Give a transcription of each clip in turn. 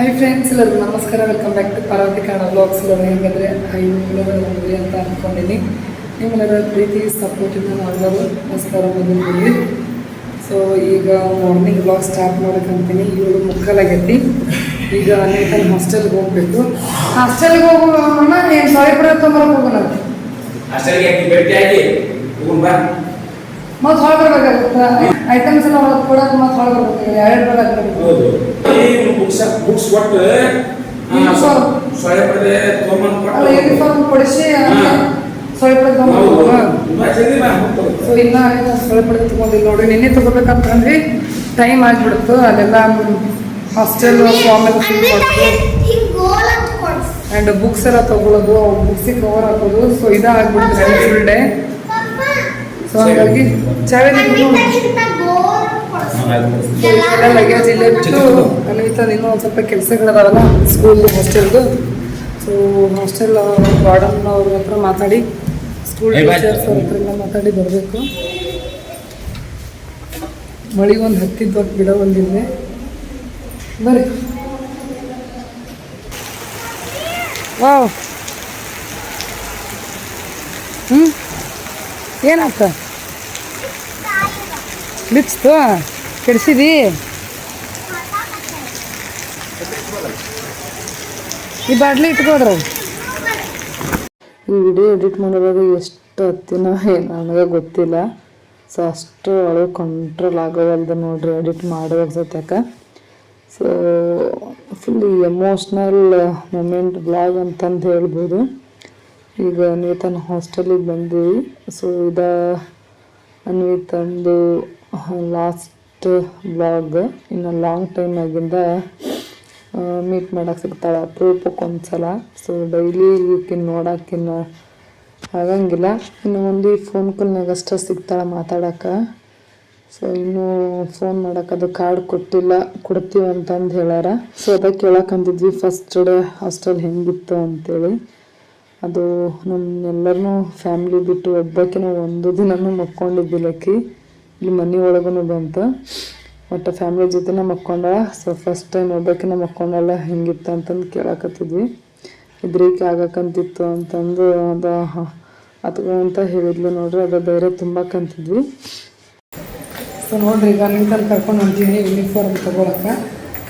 Hi friends ಎಲ್ಲರಿಗೂ ನಮಸ್ಕಾರ. Welcome back to Parvati Kannada blogs ಎಲ್ಲರೂ ಹೆಂಗಂದ್ರೆ? ಐನೂರು ಬಂದ್ರಿ ಅಂತ ಅಂದ್ಕೊಂಡಿನಿ ನಿಮ್ಮೆಲ್ಲರ ಪ್ರೀತಿ ಸಪೋರ್ಟಿಂದ ನಾವೆಲ್ಲರೂ ನಮಸ್ಕಾರ ಬಂದಿದ್ದೀವಿ ಸೊ ಈಗ ಮಾರ್ನಿಂಗ್ ಬ್ಲಾಗ್ ಸ್ಟಾರ್ಟ್ ಮಾಡೋಕ್ಕಂತೀನಿ ಇವಳು ಮುಕ್ಕಾಲಾಗೈತಿ. ಈಗ ನೀಟಲ್ಲಿ ಹಾಸ್ಟೆಲ್ಗೆ ಹೋಗಬೇಕು. ಹಾಸ್ಟೆಲ್ಗೆ ಹೋಗೋಣ ಏನು ಸಾರಿ ಪಡ ತೊಂದರೆ ಹೋಗೋಣ. ಮತ್ತೆ ಹೊರಗೆ ಬರ್ಬೇಕಾಗುತ್ತೆ? ಐಟಮ್ಸ್ ಎಲ್ಲ ಹೊರಗೆ ಕೊಡೋದು ಮತ್ತೆ ಹೊರಗೆ ಬರ್ಬೇಕು ಎರಡು ಬರಕ್ಕೆ ಈ ಬುಕ್ಸ್ ಬುಕ್ಸ್ ಕೊಟ್ಟು. ಸೊಳ್ಳೆ ತೊಗೊಂಬಂದು ಯೂನಿಫಾರ್ಮ್ ಕೊಡಿಸಿ ಸೊ ಇನ್ನ ಸೊಳ್ಳೆ ಪಡೆದು ತಗೊಂಡಿಲ್ಲ ನೋಡ್ರಿ. ನಿನ್ನೆ ತಗೋಬೇಕಂತಂದ್ರಿ ಟೈಮ್ ಆಗ್ಬಿಡ್ತು. ಅಲ್ಲೆಲ್ಲ ಹಾಸ್ಟೆಲ್ ಫಾರ್ಮ್ ಎಲ್ಲ ಫಿಲ್ ಮಾಡ್ತು ಆ್ಯಂಡ್ ಬುಕ್ಸ್ ಎಲ್ಲ ತಗೊಳ್ಳೋದು ಬುಕ್ಸಿಗೆ ಕವರ್ ಹಾಕೋದು. ಸೊ ಇದಾಗ್ಬಿಡ್ತು ಫುಲ್ ಡೇ ಸೊ ಹಂಗಾಗಿ ಚಾವೆ ಲಗೇಜ್ ಇಲ್ಲೇ ಬಿಟ್ಟು ಅನ್ವಿತಾ ಇನ್ನೂ ಒಂದು ಸ್ವಲ್ಪ ಕೆಲಸಗಳದಾವಲ್ಲ ಸ್ಕೂಲ್ ಹಾಸ್ಟೆಲ್ದು ಸೊ ಹಾಸ್ಟೆಲ್ ವಾರ್ಡನ್ ಅವ್ರ ಹತ್ರ ಮಾತಾಡಿ. ಸ್ಕೂಲ್. ಟೀಚರ್ಸ್ ಅವ್ರ ಹತ್ರ ಎಲ್ಲ ಮಾತಾಡಿ ಬರಬೇಕು. ಮಳಿ ಒಂದು ಹತ್ತಿದ್ದು ಹೊತ್ತು ಬಿಡ ಒಂದಿದೆ ಬರ್ರಿ. ವಾವ್. ಹ್ಞೂ ಏನಾಗ್ತ ಬಿಚ್ತು ಕೆಡಿಸಿದಿ? ಈ ಬಾಟ್ಲಿ ಇಟ್ಕೊಡ್ರಿ. ಈ ವಿಡಿಯೋ ಎಡಿಟ್ ಮಾಡುವಾಗ ಎಷ್ಟು ಹತ್ತಿನ ನನಗೆ ಗೊತ್ತಿಲ್ಲ. ಸೊ ಅಷ್ಟು ಒಳಗೆ ಕಂಟ್ರೋಲ್ ಆಗೋವಲ್ದು ನೋಡ್ರಿ, ಎಡಿಟ್ ಮಾಡುವಾಗ ಸತ್ಯಾಕ so full emotional moment blog ಅಂತಂದು ಹೇಳ್ಬೋದು. ಈಗ ಅನ್ವಿತನ ಹಾಸ್ಟೆಲಿಗೆ ಬಂದಿವಿ. ಸೊ ಇದ ಅನ್ವಿತಂದು ಲಾಸ್ಟ್ ಬ್ಲಾಗ್ ಇನ್ನು ಲಾಂಗ್ ಟೈಮ್ ಆಗಿಂದ ಮೀಟ್ ಮಾಡೋಕೆ ಸಿಗ್ತಾಳೆ. ಅಪರೂಪಕ್ಕೆ ಒಂದ್ಸಲ. ಸೊ ಡೈಲಿ ಈಕಿನ ನೋಡಕ್ಕಿನ್ನ ಆಗಂಗಿಲ್ಲ. ಇನ್ನು ಒಂದು ಫೋನ್ ಕಾಲ್ನಾಗ ಅಷ್ಟೇ ಸಿಗ್ತಾಳೆ ಮಾತಾಡೋಕೆ. ಸೊ ಇನ್ನೂ ಫೋನ್ ಮಾಡೋಕೆ ಅದು ಕಾರ್ಡ್ ಕೊಟ್ಟಿಲ್ಲ, ಕೊಡ್ತೀವಿ ಅಂತಂದು ಹೇಳ್ಯಾರ. ಸೊ ಅದಕ್ಕೆ ಕೇಳಕ್ಕಂದಿದ್ವಿ ಫಸ್ಟ್ ಡೇ ಹಾಸ್ಟೆಲ್ ಹೆಂಗಿತ್ತು ಅಂತೇಳಿ. ಅದು ನಮ್ಮೆಲ್ಲರನ್ನೂ ಫ್ಯಾಮ್ಲಿ ಬಿಟ್ಟು ಒಬ್ಬಾಕಿನ ಒಂದು ದಿನನೂ ಮಕ್ಕೊಂಡಿದ್ದಿಲ್ಲ ಆಕಿ ಇಲ್ಲಿ ಮನೆ ಒಳಗೂ ಬಂತು. ಒಟ್ಟು ಫ್ಯಾಮ್ಲಿ ಜೊತೆ ನಮ್ಮ ಅಕ್ಕೊಂಡ ಸೊ ಫಸ್ಟ್ ಟೈಮ್ ನೋಡೋಕೆ ನಮ್ಮ ಅಕ್ಕೊಂಡಲ್ಲ ಹೆಂಗಿತ್ತು ಅಂತಂದು ಕೇಳಕತ್ತಿದ್ವಿ. ಇದ್ರಿಕೆ ಆಗಕ್ಕಂತಿತ್ತು ಅಂತಂದು ಅದು ಅದು ಅಂತ ಹೇಳಿದ್ಲು ನೋಡ್ರಿ. ಅದು ಬೇರೆ ತುಂಬಕ್ಕಂತಿದ್ವಿ ಸೊ ನೋಡ್ರಿ, ಈಗ ನಿಂತಲ್ಲಿ ಕರ್ಕೊಂಡು ಹೊಂಟೀನಿ ಯೂನಿಫಾರ್ಮ್ ತೊಗೊಳಕ್ಕೆ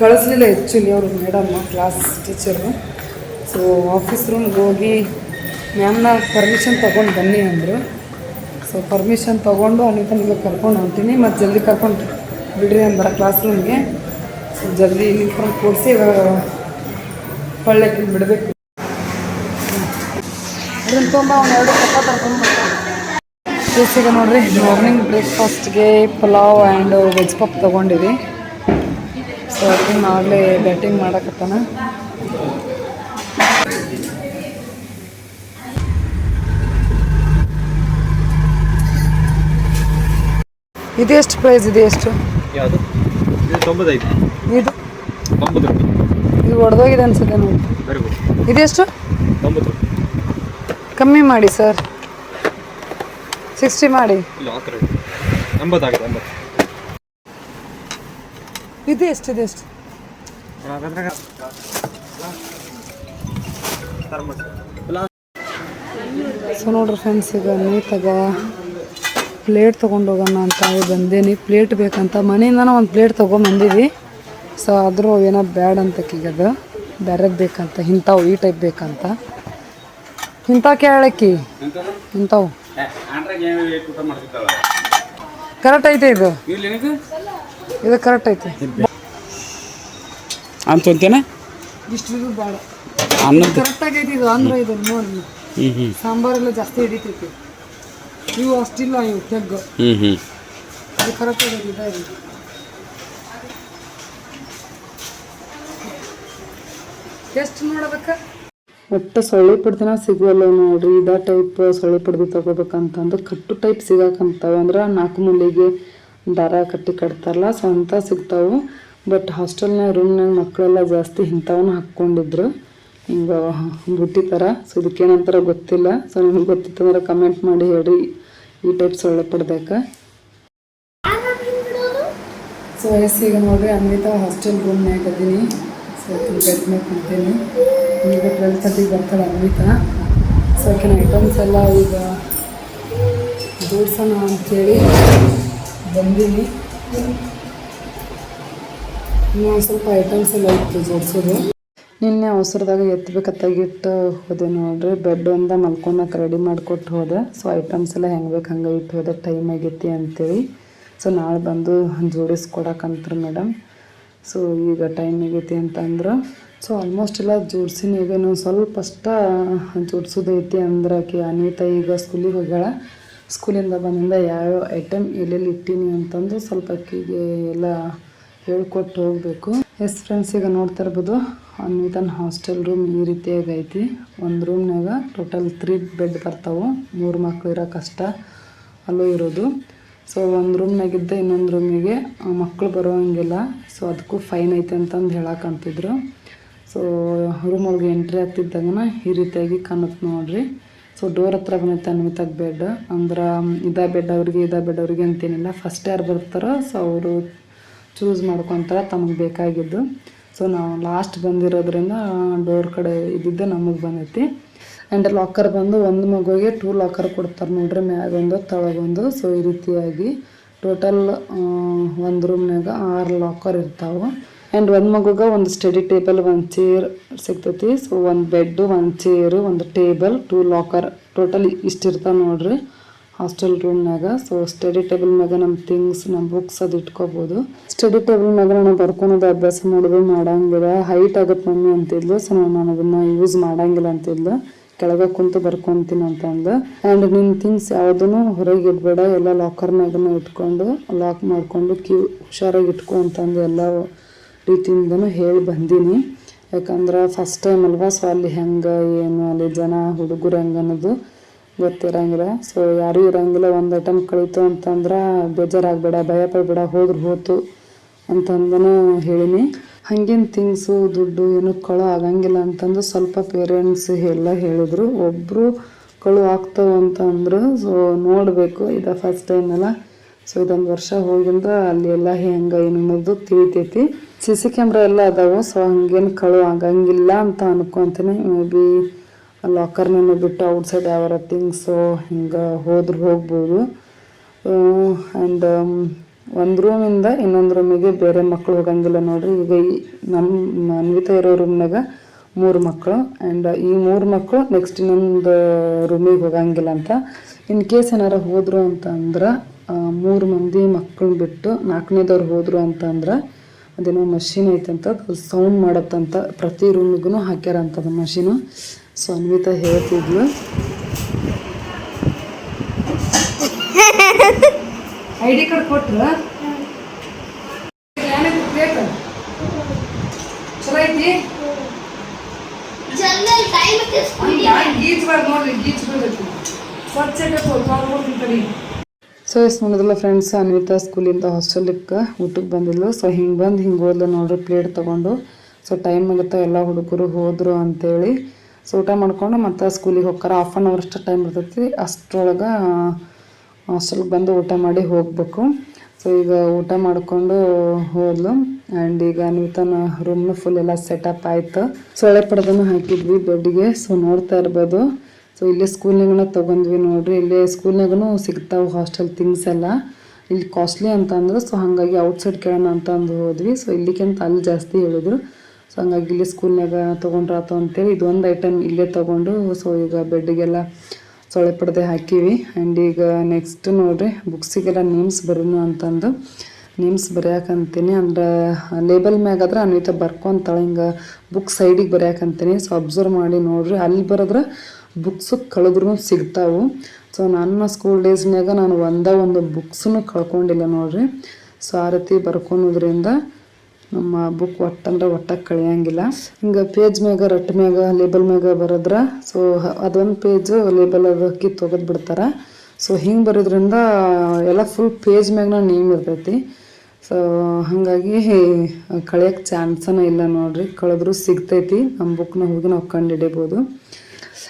ಕಳಿಸ್ಲಿಲ್ಲ ಆ್ಯಕ್ಚುಲಿ ಅವರು madam class teacher so office ರೂಮ್ಗೆ ಹೋಗಿ ಮ್ಯಾಮ್ನ ಪರ್ಮಿಷನ್ ತೊಗೊಂಡು ಬನ್ನಿ ಅಂದರು. ಸೊ ಪರ್ಮಿಷನ್ ತೊಗೊಂಡು ಅನಿತನಿಗೆ ಕರ್ಕೊಂಡು ಹೋಗ್ತೀನಿ. ಮತ್ತು ಜಲ್ದಿ ಕರ್ಕೊಂಡು ಬಿಡ್ರಿ ಅಂದ್ರೆ ಕ್ಲಾಸ್ ರೂಮ್ಗೆ ಸೊ ಜಲ್ದಿ ಯೂನಿಫಾರ್ಮ್ ಕೊಡಿಸಿ ಹೊಳ್ಳೆಕ್ಕೆ ಬಿಡಬೇಕು. ಅದನ್ನು ತುಂಬ ಅವ್ನು ಎರಡು ಕಪ್ಪ ತರ್ಕೊಂಡ್ಬರ್ತಾನೆ ಈಗ ನೋಡಿರಿ ಮಾರ್ನಿಂಗ್ ಬ್ರೇಕ್ಫಾಸ್ಟ್ಗೆ ಪಲಾವ್ ಆ್ಯಂಡ್ ವೆಜ್ ಪಪ್ ತೊಗೊಂಡಿವಿ. ಸೊ ಅದನ್ನು ಆಗಲೇ ಬ್ಯಾಟಿಂಗ್ ಮಾಡಕತ್ತಾನ. ಇದು ಎಷ್ಟು ಪ್ರೈಸ್ ಇದೆ ಎಷ್ಟು? ಯಾವುದು? ಇದು ತೊಂಬತ್ತೈದು. ಇದು? ತೊಂಬತ್ತು ರೂಪಾಯಿ. ಇದು ಒಡೆದೋಗಿದೆ ಅನ್ಸುತ್ತೆ ನೋಡಿ. ವೆರಿ ಗುಡ್ ಇದೆಷ್ಟು? ತೊಂಬತ್ತು ರೂಪಾಯಿ. ಕಮ್ಮಿ ಮಾಡಿ ಸರ್ ಸಿಕ್ಸ್ಟಿ ಮಾಡಿ. ಇಲ್ಲ ಆ ಥರ ಇದೆ ಎಂಬತ್ತಾಗಿದೆ ಎಂಬತ್ತು. ಇದು ಎಷ್ಟು ಸೊ ನೋಡ್ರಿ ಫ್ರೆಂಡ್ಸ್ ಈಗ ನೀಟಾಗ ಪ್ಲೇಟ್ ತೊಗೊಂಡು ಹೋಗೋಣ ಅಂತ ಹೇಳಿ ಬಂದೇನಿ. ಪ್ಲೇಟ್ ಬೇಕಂತ ಮನೆಯಿಂದನೂ ಒಂದು ಪ್ಲೇಟ್ ತೊಗೊಂಬಂದೀವಿ ಸೊ ಆದರೂ ಏನೋ ಬ್ಯಾಡ್ ಅಂತ ಕೀಗದು ಬೇರೆದು ಬೇಕಂತ ಇಂಥವು ಈ ಟೈಪ್ ಬೇಕಂತ. ಇಂಥವು ಕೇಳಕ್ಕಿ ಇಂಥವು ಕರೆಕ್ಟ್ ಐತೆ ಇದು. ಇದು ಕರೆಕ್ಟ್ ಐತೆ. ಅಂತ ಅಂತೇನೆ ಇಷ್ಟು ಇದು ಬೇಡ ಅನ್ನದ ಕರೆಕ್ಟ್ ಆಗೈತಿ ಇದು. ಅಂದ್ರೆ ಇದು ನೋಡಿ ಸಾಂಬಾರೆಲ್ಲ ಜಾಸ್ತಿ ಹಿಡಿತೈತಿ. ಇವು ಅಷ್ಟಿಲ್ಲ ಇವು ತೆಗ್ಗು ಹ್ಞೂ ಹ್ಞೂ ಅದು ಕರೆಕ್ಟ್ ಆಗಿ ಟೆಸ್ಟ್ ನೋಡಬೇಕ ಒಟ್ಟು ಸೊಳ್ಳೆ ಪಡ್ದಿನ ಸಿಗುವಲ್ಲ ನೋಡ್ರಿ ಇದ ಟೈಪ್ ಸೊಳ್ಳೆ ಪಡ್ದು ತಗೋಬೇಕಂತಂದು ಕಟ್ಟು ಟೈಪ್ ಸಿಗಾಕಂತವೆ ಅಂದ್ರೆ ನಾಲ್ಕು ಮೂಲೆಗೆ ದಾರ ಕಟ್ಟಿ ಕಟ್ತಾರಲ್ಲ ಸೊ ಅಂಥ ಸಿಗ್ತಾವೆ ಬಟ್ ಹಾಸ್ಟೆಲ್ನಾಗ ರೂಮ್ನಾಗ ಮಕ್ಕಳೆಲ್ಲ ಜಾಸ್ತಿ ಇಂಥವನ್ನ ಹಾಕ್ಕೊಂಡಿದ್ರು. ಹಿಂಗೆ ಬುಟ್ಟಿ ಥರ ಸೊ ಇದಕ್ಕೇನಂತಾರ ಗೊತ್ತಿಲ್ಲ. ಸೊ ನಿಮ್ಗೆ ಗೊತ್ತಿತ್ತಂದ್ರೆ ಕಮೆಂಟ್ ಮಾಡಿ ಹೇಳ್ರಿ. ಈ ಟೈಪ್ ಸೊಳ್ಳೆ ಪಡ್ಬೇಕು. ಸೊ ವಯಸ್ಸಿಗೆ ನೋಡ್ರಿ, ಅನ್ವಿತಾ ಹಾಸ್ಟೆಲ್ ರೂಮ್ನಾಗ ಅದೀನಿ. ಸೊ ಬೆಡ್ ಮೇಲೆ ಕುಂತೀನಿ ಈಗ ಟ್ವೆಲ್ ತರ್ಟಿಗೆ ಬರ್ತಾಳೆ ಅನ್ವಿತಾ. ಸೊ ಆಕಿನ ಐಟಮ್ಸ್ ಎಲ್ಲ ಈಗ ಜೋಡ್ಸೋಣ ಅಂಥೇಳಿ ಬಂದೀನಿ. ಇನ್ನೊಂದು ಸ್ವಲ್ಪ ಐಟಮ್ಸ್ ಎಲ್ಲ ಇತ್ತು ಜೋಡಿಸೋದು ನಿನ್ನೆ ಅವಸರದಾಗ ಎತ್ತಬೇಕತ್ತಾಗಿಟ್ಟು ಹೋದೆ ನೋಡ್ರಿ. ಬೆಡ್ ಒಂದ ಮಲ್ಕೊಳಕ್ಕೆ ರೆಡಿ ಮಾಡಿಕೊಟ್ಟು ಹೋದೆ. ಸೊ ಐಟಮ್ಸ್ ಎಲ್ಲ ಹೆಂಗೆ ಬೇಕು ಹಂಗೆ ಇಟ್ಟು ಹೋದೆ. ಟೈಮ್ ಆಗೈತಿ ಅಂತೇಳಿ. ಸೊ ನಾಳೆ ಬಂದು ಜೋಡಿಸ್ಕೊಡಕ್ಕಂತ್ರಿ ಮೇಡಮ್ ಸೊ ಈಗ ಟೈಮ್ ಆಗೈತಿ ಅಂತಂದ್ರೆ ಸೊ ಆಲ್ಮೋಸ್ಟ್ ಎಲ್ಲ ಜೋಡಿಸಿನ. ಈಗ ನಾನು ಸ್ವಲ್ಪ ಅಷ್ಟ ಜೋಡಿಸೋದೈತಿ ಅಂದ್ರೆ ಆಕೆ ಅನಿತಾ ಈಗ ಸ್ಕೂಲಿಗೆ ಹೋಗ್ಯಾಳ. ಸ್ಕೂಲಿಂದ ಬಂದಿಂದ ಯಾವ ಐಟಮ್ ಎಲ್ಲೆಲ್ಲಿ ಇಟ್ಟೀನಿ ಅಂತಂದು ಸ್ವಲ್ಪ ಅಕ್ಕಿಗೆ ಎಲ್ಲ ಹೇಳ್ಕೊಟ್ಟು ಹೋಗಬೇಕು. ಎಸ್ ಫ್ರೆಂಡ್ಸ್ ಈಗ ನೋಡ್ತಾ ಇರ್ಬೋದು. ಅನ್ವಿತನ್ ಹಾಸ್ಟೆಲ್ ರೂಮ್ ಈ ರೀತಿಯಾಗಿ ಐತಿ. ಒಂದು ರೂಮ್ನಾಗ ಟೋಟಲ್ ತ್ರೀ ಬೆಡ್ ಬರ್ತಾವೆ. ಮೂರು ಮಕ್ಕಳು ಇರೋ ಕಷ್ಟ ಅಲ್ಲೂ ಇರೋದು. ಸೊ ಒಂದು ರೂಮ್ನಾಗಿದ್ದ ಇನ್ನೊಂದು ರೂಮಿಗೆ ಮಕ್ಕಳು ಬರೋಂಗಿಲ್ಲ ಸೊ ಅದಕ್ಕೂ ಫೈನ್ ಐತೆ ಅಂತಂದು ಹೇಳಕ್ಕಂತಿದ್ರು ಸೊ ರೂಮ್ ಒಳಗೆ ಎಂಟ್ರಿ ಆಗ್ತಿದ್ದಾಗನ ಈ ರೀತಿಯಾಗಿ ಕಾಣುತ್ತೆ ನೋಡ್ರಿ. ಸೊ ಡೋರ್ ಹತ್ರ ಬಂದೈತೆ ಅನ್ವಿತಾಗ ಬೆಡ್ ಅಂದ್ರೆ, ಇದ ಬೆಡ್ ಅವ್ರಿಗೆ, ಇದ ಬೆಡ್ ಅವ್ರಿಗೆ ಅಂತೇನಿಲ್ಲ. ಫಸ್ಟ್ ಯಾರು ಬರ್ತಾರೋ ಸೊ ಅವರು ಚೂಸ್ ಮಾಡ್ಕೊತಾರೆ ತಮಗೆ ಬೇಕಾಗಿದ್ದು. ಸೊ ನಾವು ಲಾಸ್ಟ್ ಬಂದಿರೋದ್ರಿಂದ ಡೋರ್ ಕಡೆ ಇದ್ದಿದ್ದೆ ನಮಗೆ ಬಂದೈತಿ. ಆ್ಯಂಡ್ ಲಾಕರ್ ಬಂದು ಒಂದು ಮಗುವಿಗೆ ಟೂ ಲಾಕರ್ ಕೊಡ್ತಾರೆ ನೋಡ್ರಿ ಮ್ಯಾಗೊಂದು ತಳಗೊಂದು ಸೊ ಈ ರೀತಿಯಾಗಿ ಟೋಟಲ್ ಒಂದು ರೂಮ್ನಾಗ ಆರು ಲಾಕರ್ ಇರ್ತಾವೆ. ಆ್ಯಂಡ್ ಒಂದು ಮಗುಗೆ ಒಂದು ಸ್ಟಡಿ ಟೇಬಲ್ ಒಂದು ಚೇರ್ ಸಿಗ್ತೈತಿ. ಸೊ ಒಂದು ಬೆಡ್ಡು ಒಂದು ಚೇರು ಒಂದು ಟೇಬಲ್ ಟೂ ಲಾಕರ್ ಟೋಟಲ್ ಇಷ್ಟಿರ್ತಾವೆ ನೋಡ್ರಿ. ಹಾಸ್ಟೆಲ್ ರೂಮ್ನಾಗ. ಸೊ ಸ್ಟಡಿ ಟೇಬಲ್ ಮ್ಯಾಗ ನಮ್ಮ ಥಿಂಗ್ಸ್ ನಮ್ಮ ಬುಕ್ಸ್ ಅದು ಇಟ್ಕೋಬೋದು. ಸ್ಟಡಿ ಟೇಬಲ್ ಮ್ಯಾಗ ನಾನು ಬರ್ಕೊಳೋದು ಅಭ್ಯಾಸ ಮಾಡೋದು ಮಾಡಂಗಿಲ್ಲ. ಹೈಟ್ ಆಗುತ್ತೆ ಮಮ್ಮಿ ಅಂತಿದ್ಲು. ಸೊ ನಾನು ಅದನ್ನು ಯೂಸ್ ಮಾಡಂಗಿಲ್ಲ ಅಂತಿದ್ಲು. ಕೆಳಗೆ ಕುಂತು ಬರ್ಕೊತೀನಿ ಅಂತ ಅಂದು ಆ್ಯಂಡ್ ನಿನ್ನ ಥಿಂಗ್ಸ್ ಯಾವುದನ್ನು ಹೊರಗೆ ಇಡಬೇಡ. ಎಲ್ಲ ಲಾಕರ್ನಾಗನ ಇಟ್ಕೊಂಡು ಲಾಕ್ ಮಾಡಿಕೊಂಡು, ಕ್ಯೂ, ಹುಷಾರಾಗಿ ಇಟ್ಕೊ ಅಂತಂದು ಎಲ್ಲ ರೀತಿಯಿಂದನೂ ಹೇಳಿ ಬಂದೀನಿ. ಯಾಕಂದ್ರೆ ಫಸ್ಟ್ ಟೈಮ್ ಅಲ್ವಾ ಸೊ ಅಲ್ಲಿ ಹೆಂಗೆ, ಏನು, ಅಲ್ಲಿ ಜನ, ಹುಡುಗರು ಹೆಂಗೆ ಅನ್ನೋದು ಗೊತ್ತಿರಂಗಿಲ್ಲ. ಸೊ ಯಾರೂ ಇರಂಗಿಲ್ಲ. ಒಂದು ಐಟಮ್ ಕಳೀತು ಅಂತಂದ್ರೆ ಬೇಜಾರಾಗಬೇಡ ಭಯ ಪಡಬೇಡ ಹೋದ್ರೆ ಹೋತು ಅಂತಂದನು ಹೇಳಿನಿ. ಹಂಗೇನು ತಿಂಗ್ಸು ದುಡ್ಡು ಏನು ಕಳು ಆಗಂಗಿಲ್ಲ ಅಂತಂದು ಸ್ವಲ್ಪ ಪೇರೆಂಟ್ಸ್ ಎಲ್ಲ ಹೇಳಿದ್ರು. ಒಬ್ಬರು ಕಳು ಆಗ್ತಾವ ಅಂತಂದ್ರು. ಸೊ ನೋಡಬೇಕು. ಇದು ಫಸ್ಟ್ ಟೈಮ್ ಅಲ್ಲ. ಸೊ ಇದೊಂದು ವರ್ಷ ಹೋಗಿಂದ ಅಲ್ಲಿ ಎಲ್ಲ ಹೆಂಗೆ ಏನು ಅನ್ನೋದು ತಿಳಿತೈತಿ. ಸಿ ಸಿ ಕ್ಯಾಮ್ರಾ ಎಲ್ಲ ಅದಾವೆ. ಸೊ ಹಂಗೇನು ಕಳು ಆಗಂಗಿಲ್ಲ ಅಂತ ಅನ್ಕೊತೀನಿ. ಮೇ ಬಿ ಲಾಕರ್ನೇನು ಬಿಟ್ಟು ಔಟ್ಸೈಡ್ ಯಾವಾರ ಥಿಂಗ್ಸು ಹಿಂಗೆ ಹೋದ್ರೆ ಹೋಗ್ಬೋದು. ಆ್ಯಂಡ್ ಒಂದು ರೂಮಿಂದ ಇನ್ನೊಂದು ರೂಮಿಗೆ ಬೇರೆ ಮಕ್ಕಳು ಹೋಗಂಗಿಲ್ಲ ನೋಡ್ರಿ. ಈಗ ಈ ನಮ್ಮ ಅನ್ವಿತ ಇರೋ ರೂಮ್ನಾಗ ಮೂರು ಮಕ್ಕಳು ಆ್ಯಂಡ್ ಈ ಮೂರು ಮಕ್ಕಳು ನೆಕ್ಸ್ಟ್ ಇನ್ನೊಂದು ರೂಮಿಗೆ ಹೋಗಂಗಿಲ್ಲ ಅಂತ. ಇನ್ ಕೇಸ್ ಏನಾರ ಹೋದರು ಅಂತಂದ್ರೆ ಮೂರು ಮಂದಿ ಮಕ್ಕಳನ್ನ ಬಿಟ್ಟು ನಾಲ್ಕನೇದವ್ರು ಹೋದರು ಅಂತಂದ್ರೆ ಅದೇನೋ ಮಷಿನ್ ಐತಂತ ಸೌಂಡ್ ಮಾಡತ್ತಂತ ಪ್ರತಿ ರೂಮಿಗೂ ಹಾಕ್ಯಾರಂತದ ಮಷೀನು ಸೊ ಅನ್ವಿತ ಹೇಳ್ತಿದ್ಲು. ಐಡಿ ಡಿ ಕಾರ್ಡ್ ಕೊಟ್ರ? ಚಲೋ ಐತಿ ಜಲ್ದಿ ಟೈಮ್ ಗೀಚ್ಬಾರ್ದು ನೋಡ್ರಿ ಗೀಚ್ಬಿಡ್ಬೇಕು ಸ್ವಚ್ಛ ತೊಳ್ಕೊತೀನಿ ಸೊ ಎಷ್ಟು ನೋಡಿದ್ರಲ್ಲ ಫ್ರೆಂಡ್ಸ್ ಅನ್ವಿತಾ ಸ್ಕೂಲಿಂದ ಹಾಸ್ಟೆಲಿಗೆ ಊಟಕ್ಕೆ ಬಂದಿಲ್ಲ ಸೊ ಹಿಂಗೆ ಬಂದು ಹಿಂಗೆ ಹೋದ್ಲು ನೋಡ್ರಿ ಪ್ಲೇಟ್ ತೊಗೊಂಡು. ಸೊ ಟೈಮ್ ಆಗುತ್ತೆ ಎಲ್ಲ ಹುಡುಗರು ಹೋದರು ಅಂತೇಳಿ. ಸೊ ಊಟ ಮಾಡ್ಕೊಂಡು ಮತ್ತೆ ಸ್ಕೂಲಿಗೆ ಹೋಗ್ತಾರೆ ಆಫ್ ಆನ್ ಅವರ್ ಅಷ್ಟು ಟೈಮ್ ಇರ್ತೈತಿ. ಅಷ್ಟರೊಳಗೆ ಹಾಸ್ಟೆಲ್ಗೆ ಬಂದು ಊಟ ಮಾಡಿ ಹೋಗಬೇಕು. ಸೊ ಈಗ ಊಟ ಮಾಡಿಕೊಂಡು ಹೋದ್ಲು. ಆ್ಯಂಡ್ ಈಗ ನೂತನ ರೂಮ್ನು ಫುಲ್ ಎಲ್ಲ ಸೆಟಪ್ ಆಯ್ತು. ಸೊಳ್ಳೆ ಪಡೆದನ್ನು ಹಾಕಿದ್ವಿ ಬೆಡ್ಗೆ. ಸೊ ನೋಡ್ತಾ ಇರ್ಬೋದು. ಸೊ ಇಲ್ಲೇ ಸ್ಕೂಲ್ನಾಗನ ತೊಗೊಂಡ್ವಿ ನೋಡ್ರಿ. ಇಲ್ಲೇ ಸ್ಕೂಲ್ನಾಗೂ ಸಿಗ್ತಾವೆ ಹಾಸ್ಟೆಲ್ ಥಿಂಗ್ಸ್ ಎಲ್ಲ. ಇಲ್ಲಿ ಕಾಸ್ಟ್ಲಿ ಅಂತ ಅಂದ್ರೆ ಸೊ ಹಾಗಾಗಿ ಔಟ್ಸೈಡ್ ಕೇಳೋಣ ಅಂತ ಅಂದು ಹೋದ್ವಿ. ಸೊ ಇಲ್ಲಿಕ್ಕಿಂತ ಅಲ್ಲಿ ಜಾಸ್ತಿ ಹೇಳಿದ್ರು. ಸೊ ಹಂಗಾಗಿ ಇಲ್ಲಿ ಸ್ಕೂಲ್ನಾಗ ತೊಗೊಂಡ್ರಾತು ಅಂತೇಳಿ ಇದೊಂದು ಐಟಮ್ ಇಲ್ಲೇ ತೊಗೊಂಡು ಸೊ ಈಗ ಬೆಡ್ಗೆಲ್ಲ ಸೊಳ್ಳೆ ಪಡ್ದೆ ಹಾಕಿವಿ. ಆ್ಯಂಡ್ ಈಗ ನೆಕ್ಸ್ಟ್ ನೋಡ್ರಿ ಬುಕ್ಸಿಗೆಲ್ಲ ನೇಮ್ಸ್ ಬರೀನು ಅಂತಂದು. ನೇಮ್ಸ್ ಬರೆಯಾಕಂತೀನಿ. ಅಂದ್ರೆ ಲೇಬಲ್ ಮ್ಯಾಗಾದ್ರೆ ಅನ್ವಿತ ಬರ್ಕೊಂತಾಳೆ ಹಿಂಗೆ ಬುಕ್ ಸೈಡಿಗೆ ಬರೆಯಾಕಂತೀನಿ. ಸೊ ಅಬ್ಸರ್ವ್ ಮಾಡಿ ನೋಡ್ರಿ. ಅಲ್ಲಿ ಬರೆದ್ರೆ ಬುಕ್ಸು ಕಳೆದ್ರೂ ಸಿಗ್ತಾವು. ಸೊ ನನ್ನ ಸ್ಕೂಲ್ ಡೇಸ್ನಾಗ ನಾನು ಒಂದೇ ಒಂದು ಬುಕ್ಸನ್ನು ಕಳ್ಕೊಂಡಿಲ್ಲ ನೋಡ್ರಿ. ಸೊ ಆ ರೀತಿ ಬರ್ಕೊಳೋದ್ರಿಂದ ನಮ್ಮ ಬುಕ್ ಒಟ್ಟಂದ್ರೆ ಒಟ್ಟಾಗಿ ಕಳಿಯಂಗಿಲ್ಲ. ಹಿಂಗೆ ಪೇಜ್ ಮ್ಯಾಗ ರಟ್ ಮ್ಯಾಗ ಲೇಬಲ್ ಮ್ಯಾಗ ಬರೋದ್ರ ಸೊ ಅದೊಂದು ಪೇಜ್ ಲೇಬಲ್ ಅದು ಕಿತ್ತು ಒಗದ್ ಬಿಡ್ತಾರೆ. ಸೊ ಹಿಂಗೆ ಬರೋದ್ರಿಂದ ಎಲ್ಲ ಫುಲ್ ಪೇಜ್ ಮ್ಯಾಗ ನೇಮ್ ಇರ್ತೈತಿ. ಸೊ ಹಾಗಾಗಿ ಕಳಿಯೋಕ್ಕೆ ಚಾನ್ಸನೇ ಇಲ್ಲ ನೋಡ್ರಿ. ಕಳೆದ್ರೂ ಸಿಗ್ತೈತಿ. ನಮ್ಮ ಬುಕ್ನ ಹೋಗಿ ನಾವು ಕಂಡು ಹಿಡಿಬೋದು.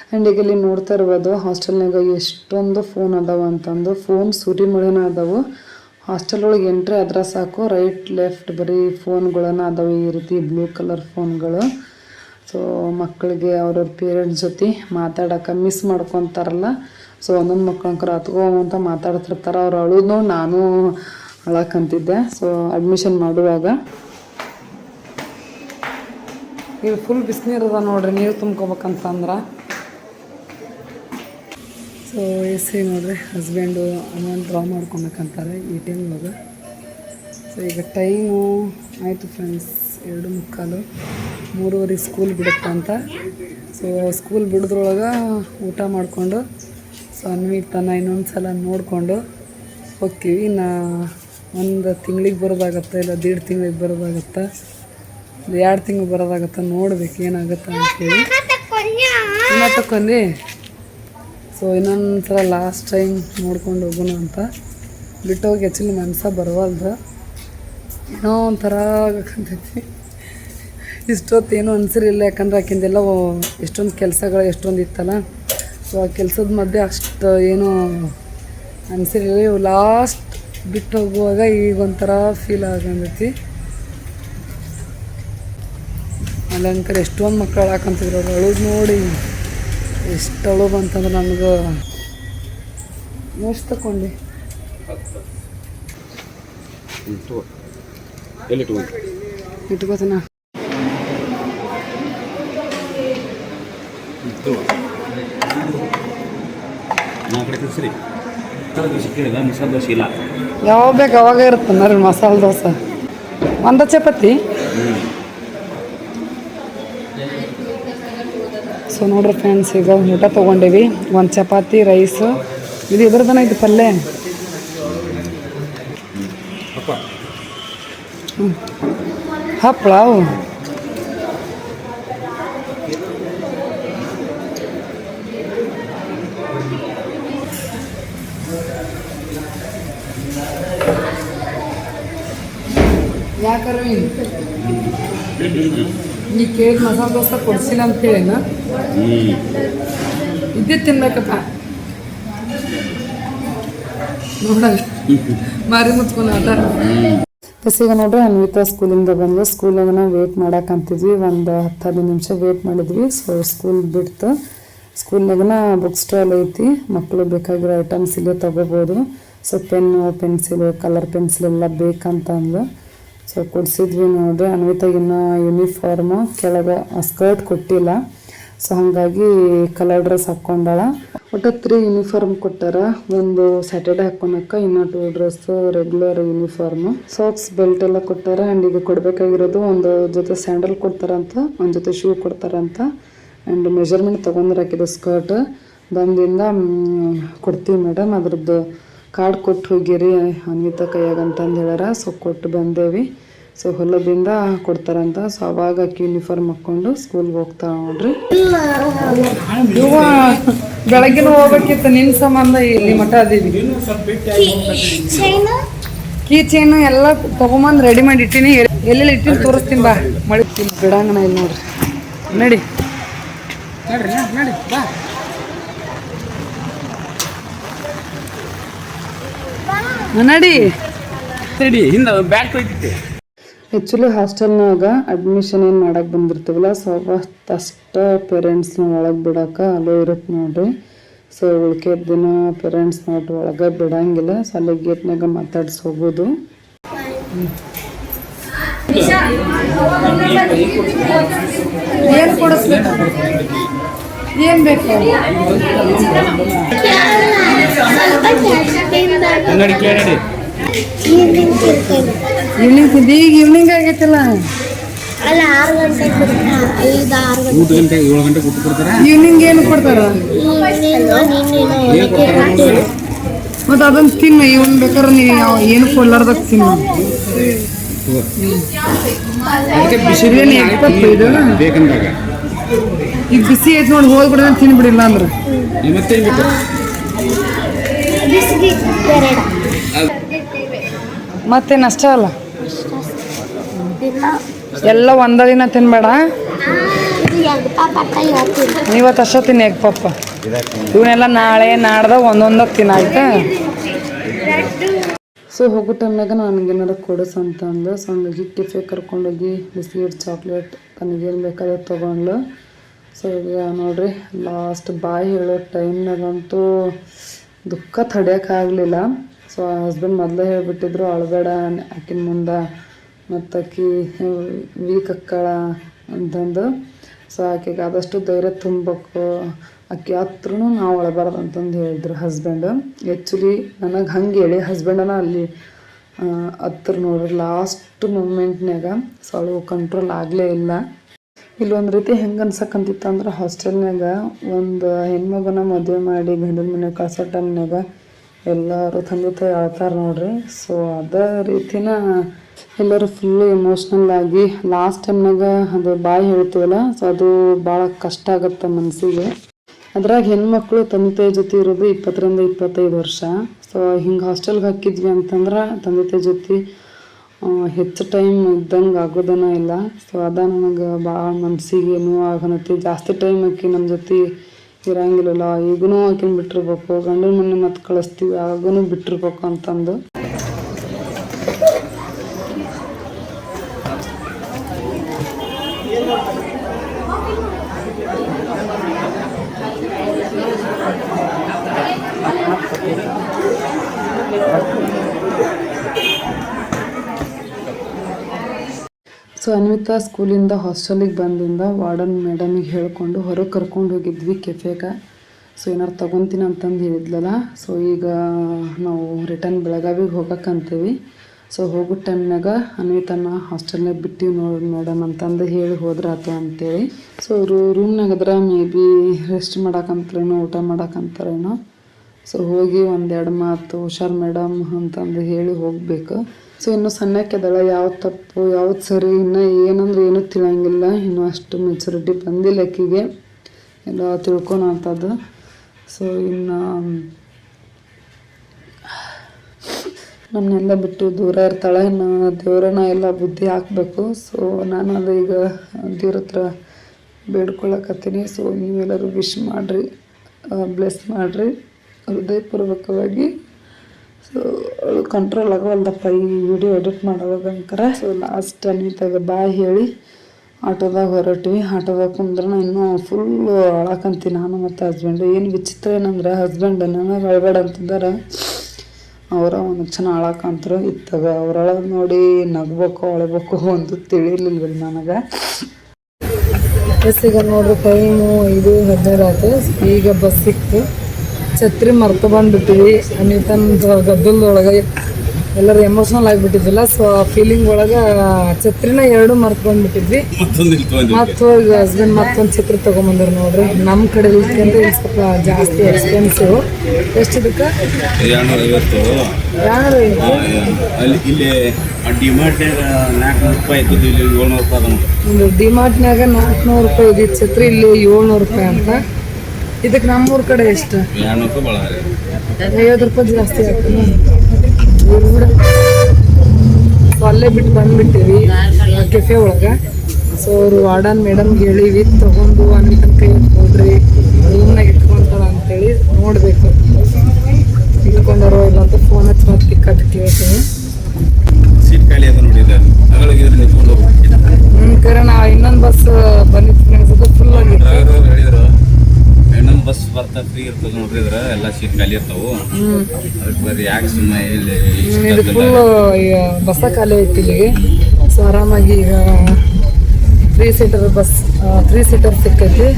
ಆ್ಯಂಡ್ ಈಗ ಇಲ್ಲಿ ನೋಡ್ತಾ ಇರ್ಬೋದು ಹಾಸ್ಟೆಲ್ನಾಗ ಎಷ್ಟೊಂದು ಫೋನ್ ಅದಾವ ಅಂತಂದು. ಫೋನ್ ಸುರಿ ಮಳೆನ ಅದಾವು. ಹಾಸ್ಟೆಲ್ ಒಳಗೆ ಎಂಟ್ರಿ ಆದ್ರೆ ಸಾಕು. ರೈಟ್, ಲೆಫ್ಟ್ ಬರೀ ಫೋನ್ಗಳನ್ನು ಅದಾವೆ ಈ ರೀತಿ ಬ್ಲೂ ಕಲರ್ ಫೋನ್ಗಳು. ಸೊ ಮಕ್ಕಳಿಗೆ ಅವ್ರವ್ರ ಪೇರೆಂಟ್ಸ್ ಜೊತೆ ಮಾತಾಡೋಕೆ ಮಿಸ್ ಮಾಡ್ಕೊತಾರಲ್ಲ. ಸೊ ಒಂದೊಂದು ಮಕ್ಕಳಂಕರ ಹತ್ಕೋ ಅಂತ ಮಾತಾಡ್ತಿರ್ತಾರೆ. ಅವ್ರು ಅಳುದು ನಾನು ಅಳಕಂತಿದ್ದೆ. ಸೊ ಅಡ್ಮಿಷನ್ ಮಾಡುವಾಗ. ಇಲ್ಲಿ ಫುಲ್ ಬಿಸಿನೀರು ಅದ ನೋಡ್ರಿ ನೀರು ತುಂಬ್ಕೋಬೇಕಂತಂದ್ರೆ. ಸೊ ಎಸ್ ಸಿ ನೋಡ್ರಿ ಹಸ್ಬೆಂಡು ಅಮೌಂಟ್ ಡ್ರಾ ಮಾಡ್ಕೊಬೇಕಂತಾರೆ ಈ ಟೈಮ್ ಇವಾಗ. ಒಳಗೆ ಸೊ ಈಗ ಟೈಮು ಆಯಿತು ಫ್ರೆಂಡ್ಸ್ ಎರಡು ಮುಕ್ಕಾಲು. ಮೂರುವರೆ ಸ್ಕೂಲ್ ಬಿಡುತ್ತಂತ ಸೊ ಸ್ಕೂಲ್ ಬಿಡೋದ್ರೊಳಗೆ ಊಟ ಮಾಡಿಕೊಂಡು ಸೊ ಅನ್ವಿತನ ಇನ್ನೊಂದು ಸಲ ನೋಡಿಕೊಂಡು ಹೋಗ್ತೀವಿ. ಇನ್ನು ಒಂದು ತಿಂಗಳಿಗೆ ಬರೋದಾಗತ್ತೆ ಇಲ್ಲ ದೀಡ್ ತಿಂಗಳಿಗೆ ಬರೋದಾಗತ್ತೆ? ಎರಡು ತಿಂಗಳು ಬರೋದಾಗತ್ತೆ ನೋಡ್ಬೇಕು ಏನಾಗುತ್ತೆ ಅಂತೇಳಿ ಮತ್ತೆ ತಕೊಂಡಿ ಸೊ ಇನ್ನೊಂದು ಲಾಸ್ಟ್ ಟೈಮ್ ನೋಡ್ಕೊಂಡು ಹೋಗೋಣ ಅಂತ. ಬಿಟ್ಟೋಗಿ ಆ್ಯಕ್ಚುಲಿ ಮನ್ಸ ಬರವಲ್ದ. ಏನೋ ಒಂಥರ ಆಗಕ್ಕಂತೈತಿ ಏನೂ ಅನ್ಸಿರಿಲ್ಲ ಯಾಕಂದ್ರೆ ಆಕಿಂದೆಲ್ಲ ಎಷ್ಟೊಂದು ಕೆಲಸಗಳು ಎಷ್ಟೊಂದು ಇತ್ತಲ್ಲ. ಸೊ ಆ ಕೆಲಸದ ಮಧ್ಯೆ ಅಷ್ಟು ಏನೂ ಅನಿಸಿರಲಿಲ್ಲ. ಇವು ಲಾಸ್ಟ್ ಬಿಟ್ಟು ಹೋಗುವಾಗ ಈಗ ಒಂಥರ ಫೀಲ್ ಆಗಂದೈತಿ ಅಲ್ಲಂಕರ್ ಎಷ್ಟೊಂದು ಮಕ್ಕಳು ಹಾಕಂತಿದ್ರು ಅವ್ರು ಅಳೋದು ನೋಡಿ. ಎಷ್ಟು ಅಳು ಬಂತಂದ್ರೆ ನಮ್ಗೆ ಎಷ್ಟು ತಗೊಂಡೆ ಇಟ್ಕೋತನ. ಯಾವ ಬೇಕು ಅವಾಗ ಇರುತ್ತೆ ಮಸಾಲೆ ದೋಸೆ. ಒಂದ ಚಪಾತಿ? ಸೊ ನೋಡ್ರಿ ಫ್ರೆಂಡ್ಸ್ ಈಗ ಊಟ ತೊಗೊಂಡೇವಿ. ಒಂದು ಚಪಾತಿ ರೈಸು ಇದು ಇದ್ರದನ ಇದು ಪಲ್ಯ ಹಪ್ಪಳ ಕೇಳಿದ ಮಸಾಲೆ ದೋಸೆ ಕೊಡ್ಸಿಲ್ಲ ಅಂತ ಹೇಳಿನ ಇದ್ದೇ ತಿನ್ಬೇಕಪ್ಪ. ನೋಡ ಮಾರಿ ಮುಚ್ಕೊಂಡು ಬಸ್ ಈಗ ನೋಡ್ರಿ ಅನ್ವಿತಾ ಸ್ಕೂಲಿಂದ ಬಂದು ಸ್ಕೂಲಾಗ ನಾವು ವೇಟ್ ಮಾಡಕ್ಕಂತಿದ್ವಿ ಒಂದು ಹತ್ತು ಹದಿನೈದು ನಿಮಿಷ ವೇಟ್ ಮಾಡಿದ್ವಿ. ಸೊ ಸ್ಕೂಲ್ ಬಿಡ್ತು. ಸ್ಕೂಲ್ನಾಗನ ಬುಕ್ ಸ್ಟಾಲ್ ಐತಿ. ಮಕ್ಕಳು ಬೇಕಾಗಿರೋ ಐಟಮ್ಸ್ ಇಲ್ಲೇ ತೊಗೋಬೋದು. So pen pencil colour pencil ಎಲ್ಲ ಬೇಕಂತ ಅಂದ್ಲು ಸೊ ಕೊಡಿಸಿದ್ವಿ ನೋಡ್ರಿ. ಅನ್ವಿತಾಗಿನ್ನ ಯೂನಿಫಾರ್ಮು ಕೆಳಗೆ ಸ್ಕರ್ಟ್ ಕೊಟ್ಟಿಲ್ಲ. ಸೊ ಹಾಗಾಗಿ ಕಲರ್ ಡ್ರೆಸ್ ಹಾಕ್ಕೊಂಡಾಳ. ಒಟ್ಟು ತ್ರೀ ಯೂನಿಫಾರ್ಮ್ ಕೊಟ್ಟಾರ. ಒಂದು ಸ್ಯಾಟರ್ಡೆ ಹಾಕ್ಕೊಳಕ್ಕೆ ಇನ್ನೂ two dress regular uniform socks belt ಎಲ್ಲ ಕೊಟ್ಟಾರ. ಆ್ಯಂಡ್ ಈಗ ಕೊಡಬೇಕಾಗಿರೋದು ಒಂದು ಜೊತೆ ಸ್ಯಾಂಡಲ್ ಕೊಡ್ತಾರಂತ, ಒಂದು ಜೊತೆ ಶೂ ಕೊಡ್ತಾರಂತ. ಆ್ಯಂಡ್ ಮೆಜರ್ಮೆಂಟ್ ತೊಗೊಂಡ್ರೆ ಹಾಕಿದ್ದು ಸ್ಕರ್ಟ್ ಬಂದಿಂದ ಕೊಡ್ತೀವಿ ಮೇಡಮ್ ಅದ್ರದ್ದು ಕಾರ್ಡ್ ಕೊಟ್ಟು ಹೋಗಿರಿ ಅನ್ವಿತ ಕೈಯಾಗ ಅಂತಂದು ಹೇಳ್ಯಾರ. ಸೊ ಕೊಟ್ಟು ಬಂದೇವಿ. ಸೊ ಹೊಲದಿಂದ ಕೊಡ್ತಾರಂತ. ಸೊ ಅವಾಗ ಅಕ್ಕಿ ಯೂನಿಫಾರ್ಮ್ ಹಾಕ್ಕೊಂಡು ಸ್ಕೂಲ್ಗೆ ಹೋಗ್ತಾ ನೋಡ್ರಿ. ಬೆಳಗಿನ ಹೋಗ್ಬೇಕಿತ್ತು. ನಿನ್ನ ಸಂಬಂಧ ಇಲ್ಲಿ ಮಠ ಅದೀವಿ. ಕೀ ಚೈನು ಎಲ್ಲ ತಗೊಂಬಂದು ರೆಡಿ ಮಾಡಿ ಇಟ್ಟಿನಿ. ಎಲ್ಲೆಲ್ಲಿ ಇಟ್ಟಿನಿ ತೋರಿಸ್ತೀನಿ ಬಾ. ಮಳೆ ಬಿಡಂಗಣ ಇಲ್ಲಿ ನೋಡ್ರಿ. ನಡಿ. ನಡಿ, ನಡಿ ಬಾ. ನಡಿ. ಸರಿ ಹಿಂದೆ ಬ್ಯಾಗ್ ತೊಯ್ತಿತ್ತೆ ಆ್ಯಕ್ಚುಲಿ ಹಾಸ್ಟೆಲ್ನಾಗ ಅಡ್ಮಿಷನ್ ಏನು ಮಾಡಕ್ಕೆ ಬಂದಿರ್ತೀವಲ್ಲ ಸೊ ಅವತ್ತಷ್ಟ ಪೇರೆಂಟ್ಸ್ನ ಒಳಗೆ ಬಿಡಕ್ಕೆ ಅಲೋ ಇರುತ್ತೆ ನೋಡ್ರಿ. ಸೊ ಉಳ್ಕೆದ ದಿನ ಪೇರೆಂಟ್ಸ್ ನೋಡ್ರಿ ಒಳಗೆ ಬಿಡಂಗಿಲ್ಲ ಸೊ ಅಲ್ಲಿ ಗೇಟ್ನಾಗ ಮಾತಾಡ್ಸಿ ಹೋಗೋದು. ಏನು ಕೊಡಿಸ್ಬೇಕು? ಏನು ಬೇಕು? ಕನ್ನಡಿ ಕೇಳಿ ಈವ್ನಿಂಗ್ ಈಗ ಈವ್ನಿಂಗ್ ಆಗೈತಲ್ಲ? ಅಲ್ಲ ಆರು ಗಂಟೆಗೆ ಬಿಡ್ತಾ ಐದು ಆರು ಗಂಟೆ ಊಟ ಗಂಟೆ ಏಳು ಗಂಟೆ ಊಟ ಕೊಡ್ತಾರ? ಈವ್ನಿಂಗ್ ಏನು ಕೊಡ್ತಾರ? ಮತ್ತು ಅದನ್ನ ತಿನ್ನು ಇವನ್ ಬೇಕಾದ್ರೆ ನೀವು ಯಾವ ಏನು ಕೊಡ್ಲಾರ್ದಾಗ ತಿನ್ನು. ಬಿಸಿಲೇನು ಎಪ್ಪತ್ತು ಇದು? ಬೇಕಂದಾಗ. ಈಗ ಬಿಸಿ ಐತೆ ನೋಡಿ ಹೋಗ್ಬಿಡ್ದ ತಿನ್ಬಿಡಿಲ್ಲ ಅಂದ್ರೆ ಮತ್ತೆ ಮತ್ತೇನು ಅಷ್ಟೇ ಅಲ್ಲ? ಎಲ್ಲ ಒಂದ ದಿನ ತಿನ್ಬೇಡ? ನೀವತ್ತು ಅಷ್ಟೇ ತಿನ್ನಿ ಎಗ್ ಪಪ್ಪ ಇವನ್ನೆಲ್ಲ ನಾಳೆ, ನಾಡ್ದ ಒಂದೊಂದಾಗ ತಿನ್ನಾಯ್ತಾ ಸೊ ಹೋಗೋ ಟೈಮ್ನಾಗ ನನಗೇನಾರ ಕೊಡಿಸ್ ಅಂತ ಅಂದು ಸೊ ಹಂಗಾಗಿ ಕೆಫೆ ಕರ್ಕೊಂಡೋಗಿ ಬಿಸ್ಕಿಟ್ ಚಾಕ್ಲೇಟ್ ತನಗೇನು ಬೇಕಾದ್ರೆ ತೊಗೊಂಡ್ಲು. ಸೊ ಈಗ ನೋಡ್ರಿ ಲಾಸ್ಟ್ ಬಾಯ್ ಹೇಳೋ ಟೈಮ್ನಾಗಂತೂ ದುಃಖ ತಡೆಯೋಕ್ಕಾಗಲಿಲ್ಲ ಸೊ ಹಸ್ಬೆಂಡ್ ಮೊದಲೇ ಹೇಳಿಬಿಟ್ಟಿದ್ರು, ಅಳಬೇಡ, ಆಕಿನ ಮುಂದೆ ಮತ್ತು ಆಕಿ ವೀಕ್ ಅಕ್ಕಳ ಅಂತಂದು. ಸೊ ಆಕೆಗೆ ಆದಷ್ಟು ಧೈರ್ಯ ತುಂಬಬೇಕು. ಆಕೆ ಹತ್ರನೂ ನಾವು ಅಳಬಾರ್ದು ಅಂತಂದು ಹೇಳಿದ್ರು ಹಸ್ಬೆಂಡ್ ಆ್ಯಕ್ಚುಲಿ ನನಗೆ ಹಂಗೆ ಹೇಳಿ ಹಸ್ಬೆಂಡನ ಅಲ್ಲಿ ಹತ್ರ ನೋಡ್ರಿ ಲಾಸ್ಟ್ ಮೂಮೆಂಟ್ನಾಗ ಸೊ ಅಳು ಕಂಟ್ರೋಲ್ ಆಗಲೇ ಇಲ್ಲ. ಇಲ್ಲೊಂದು ರೀತಿ ಹೆಂಗೆ ಅನ್ಸಕ್ಕಂತಿತ್ತು ಅಂದ್ರೆ ಹಾಸ್ಟೆಲ್ನಾಗ ಒಂದು ಹೆಣ್ಮಗನ ಮದುವೆ ಮಾಡಿ ಗಂಡನ ಮನೆ ಕಳ್ಸೋ ಟೈಮ್ನಾಗ ಎಲ್ಲರೂ ತಂದೆ ತಾಯಿ ಅಳ್ತಾರೆ ನೋಡ್ರಿ. ಸೊ ಅದೇ ರೀತಿನ ಎಲ್ಲರೂ ಫುಲ್ಲು ಎಮೋಷ್ನಲ್ ಆಗಿ ಲಾಸ್ಟ್ ಟೈಮ್ನಾಗ ಅದು ಬಾಯಿ ಹೇಳ್ತೀವಲ್ಲ ಸೊ ಅದು ಭಾಳ ಕಷ್ಟ ಆಗುತ್ತೆ ಮನಸ್ಸಿಗೆ ಅದ್ರಾಗ ಹೆಣ್ಮಕ್ಳು ತಂದೆ ತಾಯಿ ಜೊತೆ ಇರೋದು ಇಪ್ಪತ್ತರಿಂದ ಇಪ್ಪತ್ತೈದು ವರ್ಷ. ಸೊ ಹಿಂಗೆ ಹಾಸ್ಟೆಲ್ಗೆ ಹಾಕಿದ್ವಿ ಅಂತಂದ್ರೆ ತಂದೆ ತಾಯಿ ಜೊತೆ ಹೆಚ್ಚು ಟೈಮ್ ಇದ್ದಂಗೆ ಆಗೋದನ ಇಲ್ಲ. ಸೊ ಅದ ನನಗೆ ಭಾಳ ಮನಸ್ಸಿಗೆ ಆಗನತಿ ಜಾಸ್ತಿ ಟೈಮ್ ಆಕಿ ನಮ್ಮ ಜೊತೆ ಇರಂಗಿಲ್ಲಲ್ಲ. ಈಗೂ ಆಕಿನ ಬಿಟ್ಟಿರ್ಬೇಕು. ಗಂಡನ ಮನೆ ಮತ್ತೆ ಕಳಿಸ್ತೀವಿ. ಆಗೂ ಬಿಟ್ಟಿರ್ಬೇಕು ಅಂತಂದು. ಸೊ ಅನ್ವಿತಾ ಸ್ಕೂಲಿಂದ ಹಾಸ್ಟೆಲಿಗೆ ಬಂದಿಂದ ವಾರ್ಡನ್ ಮೇಡಮಿಗೆ ಹೇಳ್ಕೊಂಡು ಹೊರಗೆ ಕರ್ಕೊಂಡು ಹೋಗಿದ್ವಿ ಕೆಫೆಗೆ. ಸೊ ಏನಾರು ತೊಗೊತೀನಿ ಅಂತಂದು ಹೇಳಿದ್ಲಲ್ಲ, ಸೊ ಈಗ ನಾವು ರಿಟರ್ನ್ ಬೆಳಗಾವಿಗೆ ಹೋಗಕ್ಕಂತೀವಿ ಸೊ ಹೋಗೋ ಟೈಮ್ನಾಗ ಅನ್ವಿತನ ಹಾಸ್ಟೆಲ್ನಾಗ ಬಿಟ್ಟಿವಿ ನೋಡಿ ಮೇಡಮ್ ಅಂತಂದು ಹೇಳಿ ಹೋದ್ರಾತು ಅಂತೇಳಿ. ಸೊ ಅವರು ರೂಮ್ನಾಗ ಅದ್ರ ಮೇ ಬಿ ರೆಸ್ಟ್ ಮಾಡೋಕ್ಕಂತಾರೇನೋ ಊಟ ಮಾಡಕ್ಕಂತಾರೇನೋ ಸೊ ಹೋಗಿ ಒಂದೆರಡು ಮಾತು, ಹುಷಾರು ಮೇಡಮ್ ಅಂತಂದು ಹೇಳಿ ಹೋಗಬೇಕು. ಸೊ ಇನ್ನು ಸಣ್ಣಕ್ಕೆದಳ ಯಾವ್ದು ತಪ್ಪು ಯಾವ್ದು ಸರಿ, ಇನ್ನು ಏನಂದ್ರೆ ಏನೂ ತಿಳಂಗಿಲ್ಲ ಇನ್ನೂ ಅಷ್ಟು ಮೆಚುರಿಟಿ ಬಂದಿಲ್ಲ ಆಕಿಗೆ. ಎಲ್ಲ ತಿಳ್ಕೊಳಂಥದ್ದು. ಸೊ ಇನ್ನು, ನಮ್ಮನ್ನೆಲ್ಲ ಬಿಟ್ಟು ದೂರ ಇರ್ತಾಳೆ. ನಾನು ದೇವ್ರನ್ನ ಎಲ್ಲ ಬುದ್ಧಿ ಹಾಕಬೇಕು. ಸೊ ನಾನು ಅದು ಈಗ ದೇವ್ರ ಹತ್ರ ಬೇಡ್ಕೊಳಕತ್ತೀನಿ. ಸೊ ನೀವೆಲ್ಲರೂ ವಿಶ್ ಮಾಡಿರಿ. ಬ್ಲೆಸ್ ಮಾಡಿರಿ. ಹೃದಯಪೂರ್ವಕವಾಗಿ ಸೊ ಅವಳು ಕಂಟ್ರೋಲ್ ಆಗೋಲ್ದಪ್ಪ ಈ ವಿಡಿಯೋ ಎಡಿಟ್ ಮಾಡೋದಂಕರ ಸೊ ಲಾಸ್ಟ್ ಅನ್ವಿತಾಗ ಬಾಯ್ ಹೇಳಿ, ಆಟೋದಾಗ ಹೊರಟ್ವಿ. ಆಟೋದಾಗ ಕುಂದ್ರೆ ಇನ್ನೂ ಫುಲ್ ಅಳಕಂತೀನಿ ನಾನು ಮತ್ತು ಹಸ್ಬೆಂಡು ಏನು ವಿಚಿತ್ರ ಏನಂದ್ರೆ ಹಸ್ಬೆಂಡ್ ನನಗೆ ಅಳಬೇಡ ಅಂತಿದ್ದಾರೆ. ಅವರ ಒಂದು ಚೆನ್ನಾಗಿ ಅಳಕಂತರು. ಇತ್ತಾಗ ಅವ್ರೊಳಗೆ ನೋಡಿ ನಗ್ಬೇಕು, ಅಳಬೇಕು ಒಂದು ತಿಳಿಲಿಲ್ಲ ನನಗೆ. ಬಸ್ಸಿಗೆ ನೋಡ್ರಿ ಟೈಮು ಇದು ಹದಿನೈದು ಆಯ್ತು. ಈಗ ಬಸ್ ಸಿಕ್ತು. ಛತ್ರಿ ಮರ್ತು ಬಂದ್ಬಿಟ್ಟಿವಿ ಅನಿತನ್ ಗದ್ದಲದೊಳಗೆ ಎಲ್ಲರೂ ಎಮೋಷ್ನಲ್ ಆಗಿಬಿಟ್ಟಿದ್ದಿಲ್ಲ. ಸೊ ಆ ಫೀಲಿಂಗ್ ಒಳಗೆ ಛತ್ರಿನ ಎರಡು ಮರ್ತು ಬಂದ್ಬಿಟ್ಟಿದ್ವಿ ಮತ್ತು ಹೋಗಿ ಹಸ್ಬೆಂಡ್ ಮತ್ತೊಂದು ಛತ್ರಿ ತೊಗೊಂಬಂದ್ರು ನೋಡ್ರಿ. ನಮ್ಮ ಕಡೆ ಇಲ್ಕಂತ ಇಲ್ಲಿ ಸ್ವಲ್ಪ ಜಾಸ್ತಿ ಎಕ್ಸ್ಪೆನ್ಸಿವ್ ಎಷ್ಟು ಇದಕ್ಕೆ? ಇಲ್ಲಿ ಡಿಮಾರ್ಟ್ನಾಗ ನಾಲ್ಕುನೂರು ರೂಪಾಯಿ ಇದ್ದಿದ್ದು ಛತ್ರಿ ಇಲ್ಲಿ ಏಳ್ನೂರು ರೂಪಾಯಿ ಅಂತ. ಇದಕ್ಕೆ ನಮ್ಮೂರ ಕಡೆ ಎಷ್ಟು? ಐವತ್ತು ರೂಪಾಯಿ ಜಾಸ್ತಿ ಆಗ್ತದೆ. ಸೊ ಅಲ್ಲೇ ಬಿಟ್ಟು ಬಂದ್ಬಿಟ್ಟಿವಿ ಕೆಫೆ ಒಳಗೆ. ಸೊ ಅವರು ವಾರ್ಡನ್ ಮೇಡಮ್ಗೆ ಹೇಳಿವಿ ತಗೊಂಡು ಅನ್ವಿತನ ಕೈ ಹೋದ್ರಿ ರೂಮ್ನಾಗ ಇಟ್ಕೊಂತಾಳ ಅಂತೇಳಿ ನೋಡಬೇಕು. ಇಟ್ಕೊಂಡಾರೋ ಇಲ್ಲ ಅಂತ ಫೋನ್ ಹಚ್ಚಿ ಮತ್ತೆ ಕೇಳ್ತೀನಿ. ಸೀಟ್ ಖಾಲಿ ಅದ ಕರೆ ನಾ ಇನ್ನೊಂದು ಬಸ್ ಬಂದಿತ್ತು ಫುಲ್ ಆಗಿತ್ತು ಇನ್ನೊಂದು ಬಸ್ ಬರ್ತಾ ಫ್ರೀ ಇರ್ತದೆ ನೋಡ್ರಿ ಇದ್ರ ಎಲ್ಲ ಸೀಟ್ ಖಾಲಿ ಇರ್ತಾವು. ಅದಕ್ಕೆ ಬರ್ರಿ ಯಾಕೆ ಸುಮ್ಮನೆ ಇಲ್ಲಿ ಇದು ಫುಲ್ ಬಸ್ಸ ಖಾಲಿ ಐತಿ ಇಲ್ಲಿ. ಸೊ ಆರಾಮಾಗಿ ಈಗ three seater bus three seater ಸಿಕ್ಕೈತಿ.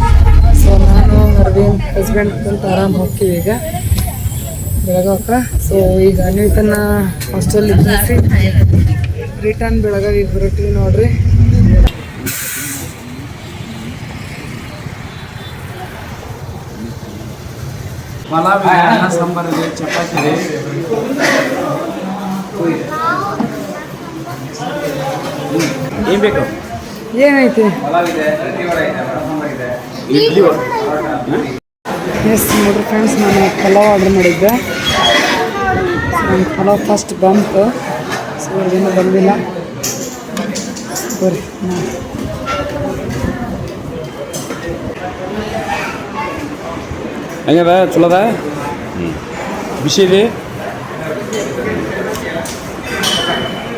ಸೊ ನಾನು ಅರವಿಂದ್ ಹಸ್ಬೆಂಡ್ ಅಂತ ಆರಾಮ್ ಹೋಗ್ತೀವಿ ಈಗ. ಬೆಳಗಾವಕ್ಕೆ ಸೊ ಈಗ ಅನ್ವಿತನ ಹಾಸ್ಟೆಲ್ ಇದ್ದಿಸಿ ರಿಟರ್ನ್ ಬೆಳಗಾವಿಗೆ ಹೊರಟಿವಿ ನೋಡ್ರಿ. ಪಲಾವ್ ಇದೆ ಅನ್ನ ಸಾಂಬಾರ್ ಇದೆ ಚಪಾತಿ ಇದೆ. ಏನ್ ಬೇಕು? ಏನೈತಿ ಇಡ್ಲಿ ಎಸ್ ನೋಡ್ರಿ ಫ್ರೆಂಡ್ಸ್ ನಾನು ಪಲಾವ್ ಆರ್ಡ್ರ್ ಮಾಡಿದ್ದೆ. ನನ್ನ ಪಲಾವ್ ಫಸ್ಟ್ ಬಂತು. ಸೊ ಇದೇನು ಬಂದಿಲ್ಲ. ಬರ್ರಿ. ಹೆಂಗದ ಚಲೋದ ಬಿಸಿ ಇದೆ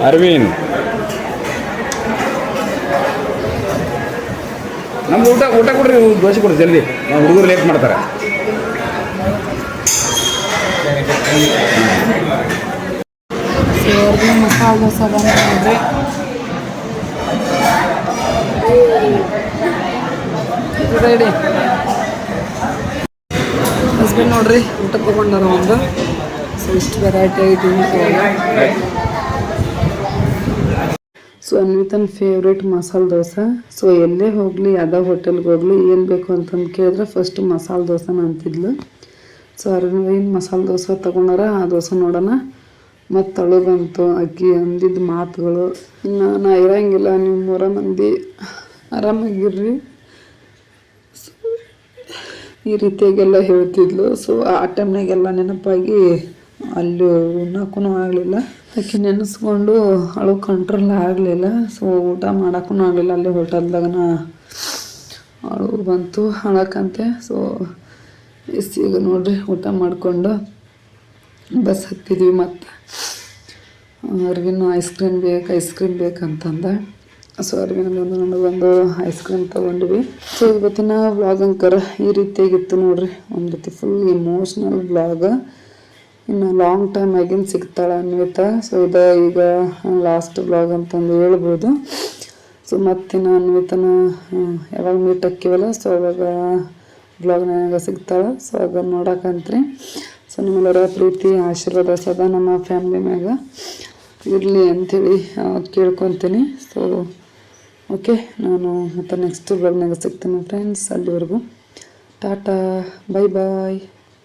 ಅರವಿಂದ್ ನಮ್ಗೆ ಊಟ ಊಟ ಕೊಡ್ರಿ ನೀವು ದೋಸೆ ಕೊಡ್ರಿ ಜಲ್ದಿ ನಾವು ಹುಡುಗರು ಲೇಟ್ ಮಾಡ್ತಾರೆ ಮಸಾಲೆ ದೋಸೆ ನೋಡ್ರಿ ರೆಡಿ ಹಸ್ಬೆಂಡ್ ನೋಡ್ರಿ, ಊಟ ತಗೊಂಡಾರ ಒಂದು ಸೊ ಇಷ್ಟು ವೆರೈಟಿ ಐತಿ so ಅನ್ವಿತನ್ favourite masala dosa. So ಎಲ್ಲೇ ಹೋಗಲಿ, ಯಾವುದೋ ಹೋಟೆಲ್ಗೆ ಹೋಗಲಿ, ಏನು ಬೇಕು ಅಂತಂದು ಕೇಳಿದ್ರೆ ಫಸ್ಟ್ ಮಸಾಲೆ ದೋಸೆನ ಅಂತಿದ್ಲು. ಸೊ ಅರವಿಂದ್ ಮಸಾಲೆ ದೋಸೆ ತೊಗೊಂಡಾರ, ಆ ದೋಸೆ ನೋಡೋಣ. ಮತ್ತು ಬಂತು ಅಕ್ಕಿ ಅಂದಿದ್ದ ಮಾತುಗಳು. ಇನ್ನು ನಾ ಇರೋಂಗಿಲ್ಲ ನಿಮ್ಮ ಮೂರ ಮಂದಿ ಆರಾಮಾಗಿರ್ರಿ. ಈ ರೀತಿಯಾಗೆಲ್ಲ ಹೇಳ್ತಿದ್ಲು. ಸೊ ಆ ಟೈಮ್ನಾಗೆಲ್ಲ ನೆನಪಾಗಿ ಅಲ್ಲಿ ಉಣ್ಣಕ್ಕೂ ಆಗಲಿಲ್ಲ. ಆಕೆ ನೆನೆಸ್ಕೊಂಡು ಅಳು ಕಂಟ್ರೋಲ್ ಆಗಲಿಲ್ಲ. ಸೊ ಊಟ ಮಾಡೋಕ್ಕೂ ಆಗಲಿಲ್ಲ. ಅಲ್ಲಿ ಹೋಟೆಲ್ದಾಗನ ಅಳು ಬಂತು ಹಾಳಕ್ಕಂತೆ ಸೊ ಈಗ ನೋಡ್ರಿ ಊಟ ಮಾಡಿಕೊಂಡು ಬಸ್ ಹತ್ತಿದ್ವಿ ಮತ್ತು. ಅವ್ರಿಗಿನ್ನೂ ಐಸ್ ಕ್ರೀಮ್ ಬೇಕು ಐಸ್ ಕ್ರೀಮ್ ಬೇಕಂತಂದ. ಸೊ ಅದು ಒಂದು ಐಸ್ ಕ್ರೀಮ್ ತೊಗೊಂಡ್ವಿ. ಸೊ ಇವತ್ತಿನ ವ್ಲಾಗ್ ಅಂಕರ್ ಈ ರೀತಿಯಾಗಿತ್ತು ನೋಡ್ರಿ. ಒಂದು ರೀತಿ ಫುಲ್ ಇಮೋಷ್ನಲ್ ವ್ಲಾಗ್ ಇನ್ನು ಲಾಂಗ್ ಟೈಮ್ ಆಗಿನ ಸಿಗ್ತಾಳೆ ಅನ್ವಿತ. ಸೊ ಇದ ಈಗ ಲಾಸ್ಟ್ ವ್ಲಾಗ್ ಅಂತಂದು ಹೇಳ್ಬೋದು. ಸೊ ಮತ್ತಿನ ಅನ್ವಿತನ ಯಾವಾಗ ಮೀಟ್ ಹಾಕಿವಲ್ಲ ಸೊ ಅವಾಗ ಬ್ಲಾಗ್ನಾಗ ಸಿಗ್ತಾಳೆ ಸೊ ಆಗ ನೋಡಕ್ಕಂತ್ರಿ ಸೊ ನಿಮ್ಮೆಲ್ಲರ ಪ್ರೀತಿ, ಆಶೀರ್ವಾದ ಸದಾ ನಮ್ಮ ಫ್ಯಾಮ್ಲಿ ಮ್ಯಾಗ ಇರಲಿ ಅಂಥೇಳಿ ಕೇಳ್ಕೊತೀನಿ. ಸೊ ಓಕೆ ನಾನು ಮತ್ತೆ ನೆಕ್ಸ್ಟ್ ಬ್ಲಾಗ್ನಾಗ ಸಿಗ್ತೀನಿ ಫ್ರೆಂಡ್ಸ್ ಅಲ್ಲಿವರೆಗೂ. Tata bye bye